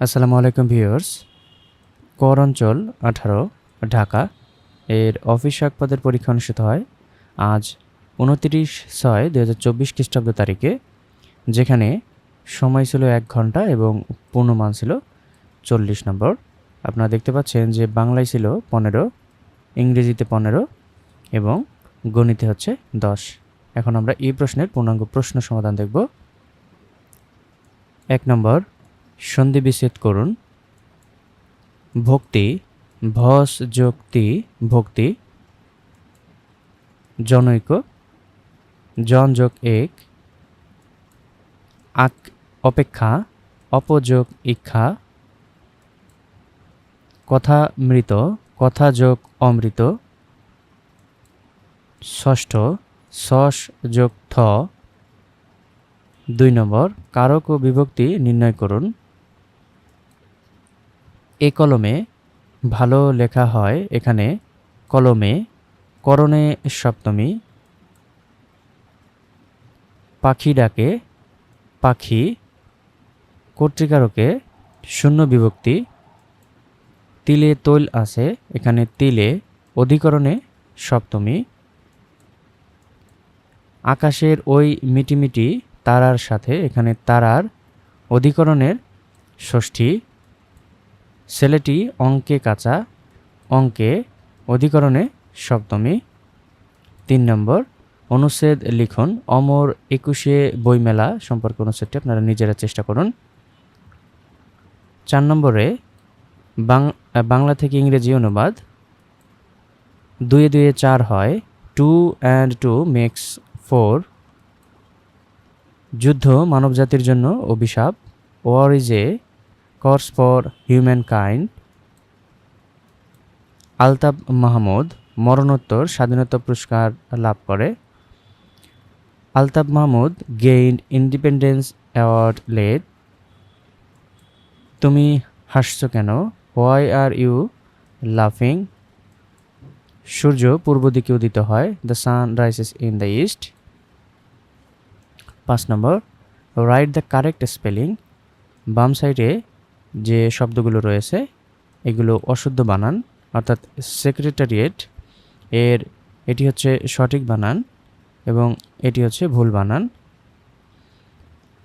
আসসালামু আলাইকুম ভিউয়ার্স। কর অঞ্চল আঠারো, ঢাকা। এর অফিস শাক পদের পরীক্ষা অনুষ্ঠিত হয় আজ উনতিরিশ ছয় দু হাজার চব্বিশ খ্রিস্টাব্দ তারিখে, যেখানে সময় ছিল এক ঘণ্টা এবং পূর্ণমান ছিল চল্লিশ নম্বর। আপনারা দেখতে পাচ্ছেন যে বাংলায় ছিল পনেরো, ইংরেজিতে পনেরো এবং গণিতে হচ্ছে দশ। এখন আমরা এই প্রশ্নের পূর্ণাঙ্গ প্রশ্ন সমাধান দেখব। এক নম্বর সন্ধি বিচ্ছেদ করুন। ভক্তি, ভস যোগতি ভক্তি, জনৈক, জন যোগ এক, আক অপেক্ষা, অপযোগ ইচ্ছা কথা মৃত, কথা যোগ অমৃত, ষষ্ঠ সস যোগ থ, দুই নম্বর, কারক ও বিভক্তি নির্ণয় করুন। এ কলমে ভালো লেখা হয় এখানে কলমে করণে সপ্তমী। পাখি ডাকে, পাখি কর্তৃকারকে শূন্য বিভক্তি। তিলে তৈল আছে, এখানে তিলে অধিকরণে সপ্তমী। আকাশের ওই মিটিমিটি তারার সাথে, এখানে তারার অধিকরণের ষষ্ঠী। ছেলেটি অঙ্কে কাঁচা, অঙ্কে অধিকরণে সপ্তমী তিন নম্বর, অনুচ্ছেদ লিখুন, অমর একুশে বইমেলা সম্পর্কে অনুচ্ছেদটি আপনারা নিজেরা চেষ্টা করুন। চার নম্বরে বাংলা থেকে ইংরেজি অনুবাদ। দুয়ে দুয়ে চার হয়, two and two makes four. যুদ্ধ মানবজাতির জন্য অভিশাপ। War is a curse for humankind Altab Mahmud মরণোত্তর স্বাধীনতা পুরস্কার লাভ করে। Altab Mahmud gain independence award late তুমি হাসছো কেন? হোয়াই আর ইউ লাফিং সূর্য পূর্ব দিকে উদিত হয়। The sun rises in the east পাঁচ নম্বর রাইট দ্য কারেক্ট স্পেলিং বাম সাইডে যে শব্দগুলো রয়েছে, এগুলো অশুদ্ধ বানান, অর্থাৎ সেক্রেটারিয়েট এর, এটি হচ্ছে সঠিক বানান এবং এটি হচ্ছে ভুল বানান।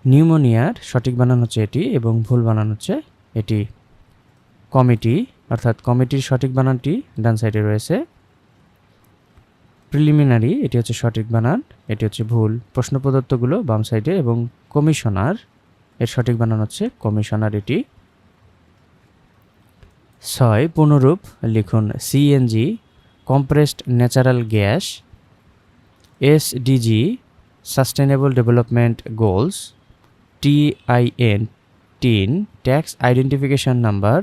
নিউমোনিয়ার সঠিক বানান হচ্ছে এটি এবং ভুল বানান হচ্ছে এটি। কমিটি, অর্থাৎ কমিটির সঠিক বানানটি ডান সাইডে রয়েছে। প্রিলিমিনারি, এটি হচ্ছে সঠিক বানান, এটি হচ্ছে ভুল। প্রশ্ন প্রদত্তগুলো বাম সাইডে এবং কমিশনার, এর সঠিক বানান হচ্ছে কমিশনার এটি। ছয় পুনরূপ লিখুন CNG compressed natural gas SDG sustainable development goals TIN TIN tax identification number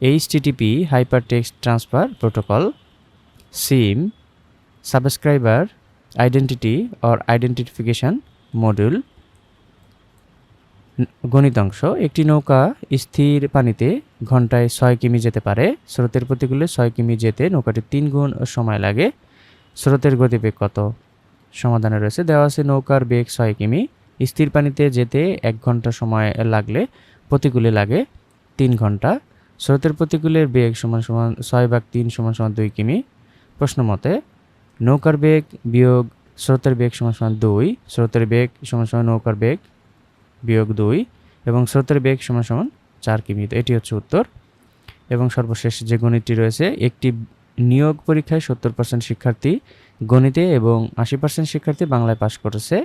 HTTP hypertext transfer protocol SIM subscriber identity or identification module গণিতাংশ, একটি নৌকা স্থির পানিতে ঘন্টায় ছয় কিমি যেতে পারে। স্রোতের প্রতিকূলে ছয় কিমি যেতে নৌকাটি তিন গুণ সময় লাগে। স্রোতের গতিবেগ কত? সমাধানে রয়েছে, দেওয়া আছে নৌকার বেগ ছয় কিমি। স্থির পানিতে যেতে এক ঘণ্টা সময় লাগলে প্রতিকূলে লাগে তিন ঘণ্টা। স্রোতের প্রতিকূলের বেগ সমান সমান ছয় ভাগ তিন সমান সমান দুই কিমি। প্রশ্ন মতে, নৌকার বেগ বিয়োগ স্রোতের বেগ সমান সমান দুই। স্রোতের বেগ সমান সমান নৌকার বেগ বিয়োগ দুই এবং স্রোতের বেগ সমান সমান চার কিমি। এটি হচ্ছে উত্তর। এবং সর্বশেষ যে গণিতটি রয়েছে, একটি নিয়োগ পরীক্ষায় সত্তর পার্সেন্ট শিক্ষার্থী গণিতে এবং আশি পার্সেন্ট শিক্ষার্থী বাংলায় পাশ করেছে,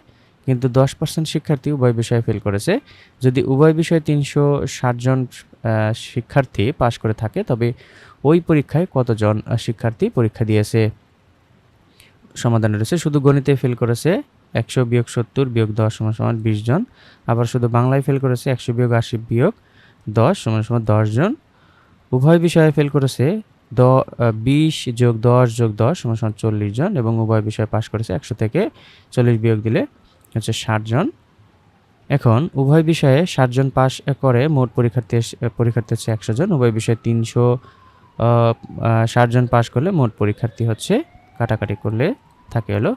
কিন্তু দশ পার্সেন্ট শিক্ষার্থী উভয় বিষয়ে ফেল করেছে। যদি উভয় বিষয়ে তিনশো ষাটজন শিক্ষার্থী পাশ করে থাকে, তবে ওই পরীক্ষায় কতজন শিক্ষার্থী পরীক্ষা দিয়েছে? সমাধান রয়েছে। শুধু গণিতে ফেল করেছে একশো বিয়োগ সত্তর বিয়োগ দশ সমান সমান বিশ জন। আবার শুধু বাংলায় ফেল করেছে একশো বিয়োগ আশি বিয়োগ দশ সমান সমান দশ জন। উভয় বিষয়ে ফেল করেছে দ বিশ যোগ দশ যোগ দশ সমান সমান চল্লিশ জন এবং উভয় বিষয়ে পাশ করেছে একশো থেকে চল্লিশ বিয়োগ দিলে হচ্ছে ষাট জন। এখন উভয় বিষয়ে ষাটজন পাশ করে মোট পরীক্ষার্থী পরীক্ষার্থী হচ্ছে একশো জন, উভয় বিষয়ে তিনশো ষাটজন পাশ করলে মোট পরীক্ষার্থী হচ্ছে কাটাকাটি করলে থাকে হলো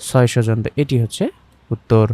ছয়শো জন। এটি হচ্ছে উত্তর